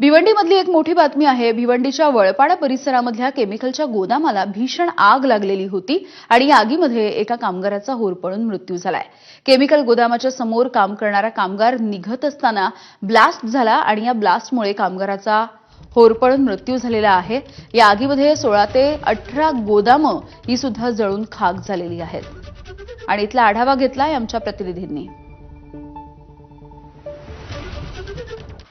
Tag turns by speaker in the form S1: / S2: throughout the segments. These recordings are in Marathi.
S1: भिवंडीमधली एक मोठी बातमी आहे. भिवंडीच्या वळपाडा परिसरामधल्या केमिकलच्या गोदामाला भीषण आग लागलेली होती आणि या आगीमध्ये एका कामगाराचा होरपळून मृत्यू झालाय. केमिकल गोदामाच्या समोर काम करणारा कामगार निघत असताना ब्लास्ट झाला आणि या ब्लास्टमुळे कामगाराचा होरपळून मृत्यू झालेला आहे. या आगीमध्ये सोळा ते अठरा गोदामं ही सुद्धा जळून खाक झालेली आहेत. आणि इथला आढावा घेतलाय आमच्या प्रतिनिधींनी.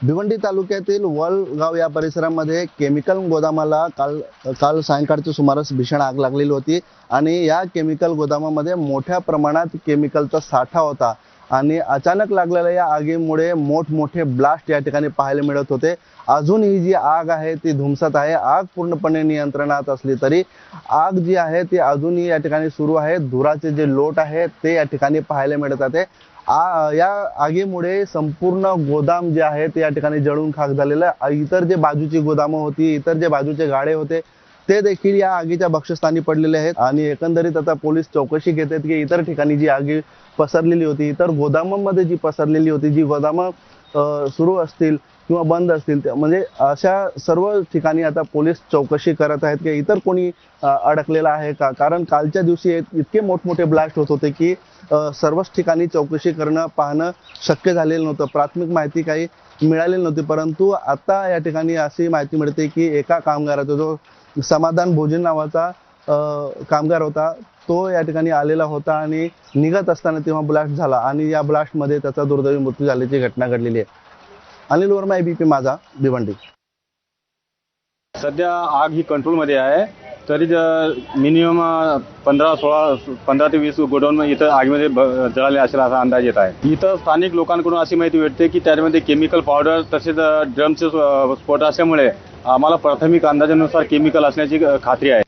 S2: भिवंडी तालुक्यातील वलगाव या परिसरामध्ये केमिकल गोदामाला काल काल सायंकाळच्या सुमारास भीषण आग लागलेली होती आणि या केमिकल गोदामामध्ये मोठ्या प्रमाणात केमिकलचा साठा होता. आणि अचानक लागलेल्या या आगीमुळे मोठमोठे ब्लास्ट या ठिकाणी पाहायला मिळत होते. अजून ही जी आग आहे ती धुमसत आहे. आग पूर्णपणे नियंत्रणात असली तरी आग जी आहे ती अजूनही या ठिकाणी सुरू आहे. धुराचे जे लोट आहे ते या ठिकाणी पाहायला मिळत आहे. आ- या आगीमुळे संपूर्ण गोदाम जे आहे ते या ठिकाणी जळून खाक झालेलं आहे. इतर जे बाजूची गोदामं होती इतर जे बाजूचे गाडे होते ते देखील या आगीच्या भक्षस्थानी पडलेले आहेत. आणि एकंदरीत आता पोलीस चौकशी घेत आहेत की इतर ठिकाणी जी आगी पसरलेली होती इतर गोदामांमध्ये जी पसरलेली होती जी गोदामं सुरू असतील किंवा बंद असतील म्हणजे अशा सर्व ठिकाणी आता पोलीस चौकशी करत आहेत की इतर कोणी अडकलेला आहे का? कारण कालच्या दिवशी इतके मोठमोठे ब्लास्ट होत होते की सर्वच ठिकाणी चौकशी करणं पाहणं शक्य झालेलं नव्हतं. प्राथमिक माहिती काही मिळालेली नव्हती. परंतु आता या ठिकाणी अशी माहिती मिळते की एका कामगाराचा जो समाधान भोजन नावाचा कामगार होता. तो या ठिकाणी आलेला होता आणि निघत असताना तेव्हा ब्लास्ट झाला आणि या ब्लास्टमध्ये त्याचा दुर्दैवी मृत्यू झाल्याची घटना घडलेली आहे. अनिल वर्मा एबीपी माझा भिवंडी.
S3: सध्या आग ही कंट्रोलमध्ये आहे. तरी मिनिमम पंधरा सोळा पंधरा ते वीस गोडाऊन इथं आगीमध्ये जळाले असेल असा अंदाज येत आहे. इथं स्थानिक लोकांकडून अशी माहिती भेटते की त्यामध्ये केमिकल पावडर तसेच ड्रमचे स्फोट असल्यामुळे आम्हाला प्राथमिक अंदाजानुसार केमिकल असण्याची खात्री आहे.